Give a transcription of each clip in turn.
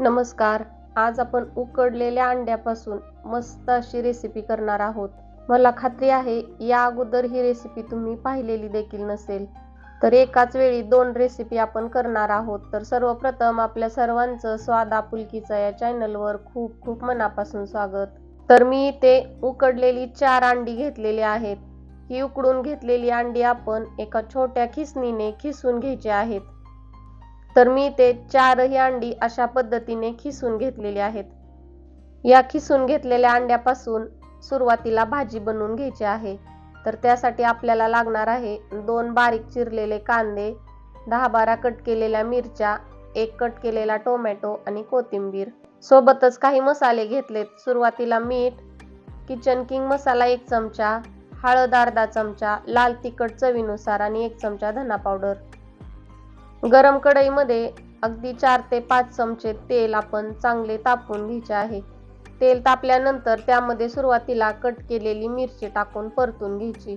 नमस्कार. आज आपण उकडलेल्या अंड्यापासून मस्त अशी रेसिपी करणार आहोत. मला खात्री आहे या अगोदर ही रेसिपी तुम्ही पाहिलेली देखील नसेल. तर एकाच वेळी दोन रेसिपी आपण करणार आहोत. तर सर्वप्रथम आपल्या सर्वांचं स्वाद आपुलकीचं या चॅनलवर खूप खूप मनापासून स्वागत. तर मी इथे उकडलेली चार अंडी घेतलेली आहेत. ही उकडून घेतलेली अंडी आपण एका छोट्या खिसणीने खिसून घ्यायची आहेत. तर मी ते चारही अंडी अशा पद्धतीने खिसून घेतलेली आहेत. या खिसून घेतलेल्या अंड्यापासून सुरुवातीला भाजी बनवून घ्यायची आहे. तर त्यासाठी आपल्याला लागणार आहे दोन बारीक चिरलेले कांदे दहा बारा कट केलेल्या मिरच्या एक कट केलेला टोमॅटो आणि कोथिंबीर. सोबतच काही मसाले घेतलेत. सुरुवातीला मीठ किचन किंग मसाला एक चमचा हळद अर्धा चमचा लाल तिखट चवीनुसार आणि एक चमचा धना पावडर. गरम कढईमध्ये अगदी चार ते पाच चमचे तेल आपण चांगले तापून घ्यायचे आहे. तेल तापल्यानंतर त्यामध्ये सुरुवातीला कट केलेली मिरची टाकून परतून घ्यायची.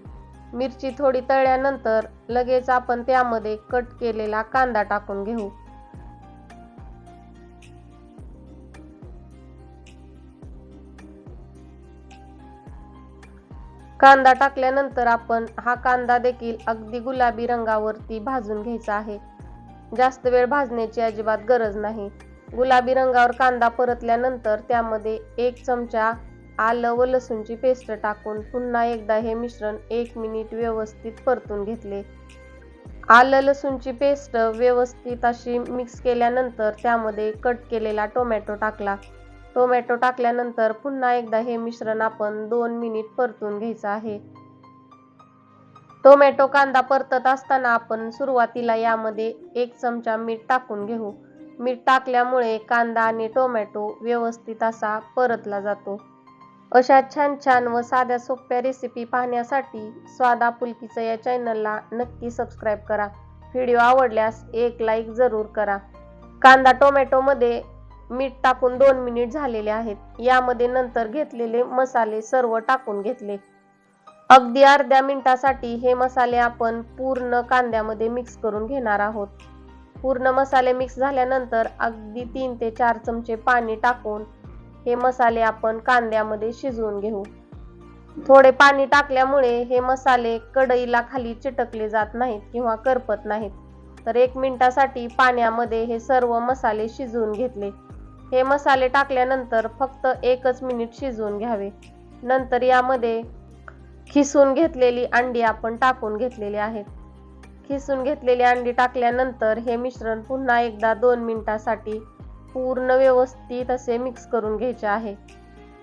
मिरची थोडी तळल्यानंतर लगेच आपण त्यामध्ये कट केलेला कांदा टाकून घेऊ. कांदा टाकल्यानंतर आपण हा कांदा देखील अगदी गुलाबी रंगावरती भाजून घ्यायचा आहे. जास्त वेळ भाजण्याची अजिबात गरज नाही. गुलाबी रंगावर कांदा परतल्यानंतर त्यामध्ये एक चमचा आलं व लसूणची पेस्ट टाकून पुन्हा एकदा हे मिश्रण एक मिनिट व्यवस्थित परतून घेतले. आलं लसूणची पेस्ट व्यवस्थित अशी मिक्स केल्यानंतर त्यामध्ये कट केलेला टोमॅटो टाकला. टोमॅटो टाकल्यानंतर पुन्हा एकदा हे मिश्रण आपण दोन मिनिट परतून घ्यायचं आहे. टोमॅटो कांदा परतत असताना आपण सुरुवातीला यामध्ये एक चमचा मीठ टाकून घेऊ. मीठ टाकल्यामुळे कांदा आणि टोमॅटो व्यवस्थित असा परतला जातो. अशा छान छान व साध्या सोप्या रेसिपी पाहण्यासाठी स्वादा आपुलकीचं या चॅनलला नक्की सबस्क्राईब करा. व्हिडिओ आवडल्यास एक लाईक जरूर करा. कांदा टोमॅटोमध्ये मीठ टाकून दोन मिनिट झालेले आहेत. यामध्ये नंतर घेतलेले मसाले सर्व टाकून घेतले. अगदी अर्ध्या मिनिटासाठी हे मसाले आपण पूर्ण कांद्यामध्ये मिक्स करून घेणार आहोत. पूर्ण मसाले मिक्स झाल्यानंतर अगदी तीन ते चार चमचे पाणी टाकून हे मसाले आपण कांद्यामध्ये शिजवून घेऊ. थोडे पाणी टाकल्यामुळे हे मसाले कढईला खाली चिटकले जात नाहीत किंवा करपत नाहीत. तर एक मिनिटासाठी पाण्यामध्ये हे सर्व मसाले शिजवून घेतले. हे मसाले टाकल्यानंतर फक्त एकच मिनिट शिजवून घ्यावे. नंतर यामध्ये खिसून घेतलेली अंडी आपण टाकून घेतलेली आहेत खिसून घेतलेली अंडी टाकल्यानंतर हे मिश्रण पुन्हा एकदा दोन मिनिटासाठी पूर्ण व्यवस्थित असे मिक्स करून घ्यायचे आहे.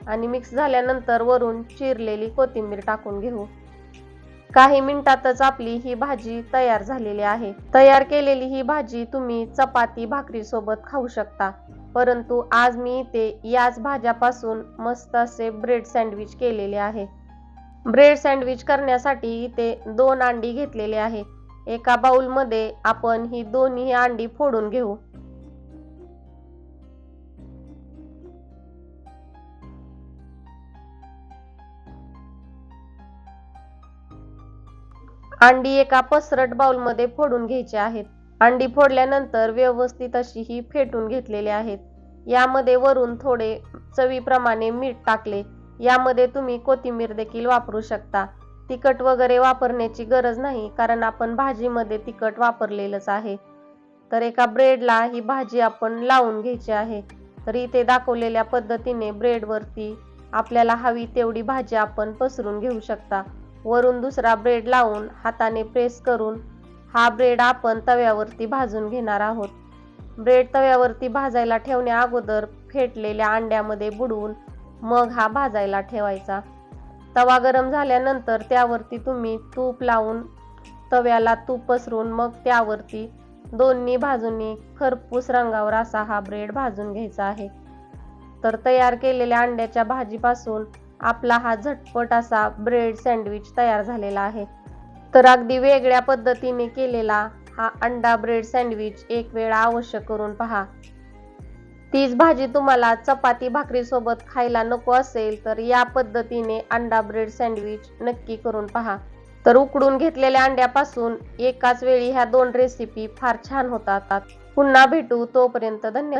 आणि मिक्स झाल्यानंतर वरून चिरलेली कोथिंबीर टाकून घेऊ. काही मिनिटातच आपली ही भाजी तयार झालेली आहे. तयार केलेली ही भाजी तुम्ही चपाती भाकरी सोबत खाऊ शकता. परंतु आज मी इथे याच भाज्यापासून मस्त असे ब्रेड सँडविच केलेले आहे. ब्रेड सँडविच करण्यासाठी इथे दोन अंडी घेतलेली आहे. एका बाउलमध्ये आपण ही दोन्ही अंडी फोडून घेऊ. अंडी एका पसरट बाउलमध्ये फोडून घ्यायची आहेत. अंडी फोडल्यानंतर व्यवस्थित अशी ही फेटून घेतलेली आहेत. यामध्ये वरून थोडे चवीप्रमाणे मीठ टाकले. यामध्ये तुम्ही कोथिंबीर देखील वापरू शकता. तिखट वगैरे वापरण्याची गरज नाही कारण आपण भाजीमध्ये तिखट वापरलेलंच आहे. तर एका ब्रेडला ही भाजी आपण लावून घ्यायची आहे. तर इथे दाखवलेल्या पद्धतीने ब्रेडवरती आपल्याला हवी तेवढी भाजी आपण पसरून घेऊ शकता. वरून दुसरा ब्रेड लावून हाताने प्रेस करून हा ब्रेड आपण तव्यावरती भाजून घेणार आहोत. ब्रेड तव्यावरती भाजायला ठेवण्या अगोदर फेटलेल्या अंड्यामध्ये बुडवून मग हा भाजायला ठेवायचा. तवा गरम झाल्यानंतर त्यावरती तुम्ही तूप लावून तव्याला तूप पसरून मग त्यावरती दोन्ही बाजूंनी खरपूस रंगावर असा हा ब्रेड भाजून घ्यायचा आहे. तर तयार केलेल्या अंड्याच्या भाजीपासून आपला हा झटपट असा ब्रेड सँडविच तयार झालेला आहे. तर अगदी वेगळ्या पद्धतीने केलेला हा अंडा ब्रेड सँडविच एक वेळा अवश्य करून पहा. तीच भाजी तुम्हाला चपाती भाकरी सोबत खायला नको असेल तर या पद्धतीने अंडा ब्रेड सँडविच नक्की करून पहा. तर उकडून घेतलेल्या अंड्यापासून एकाच वेळी ह्या दोन रेसिपी फार छान होतात. पुन्हा भेटू तोपर्यंत धन्यवाद.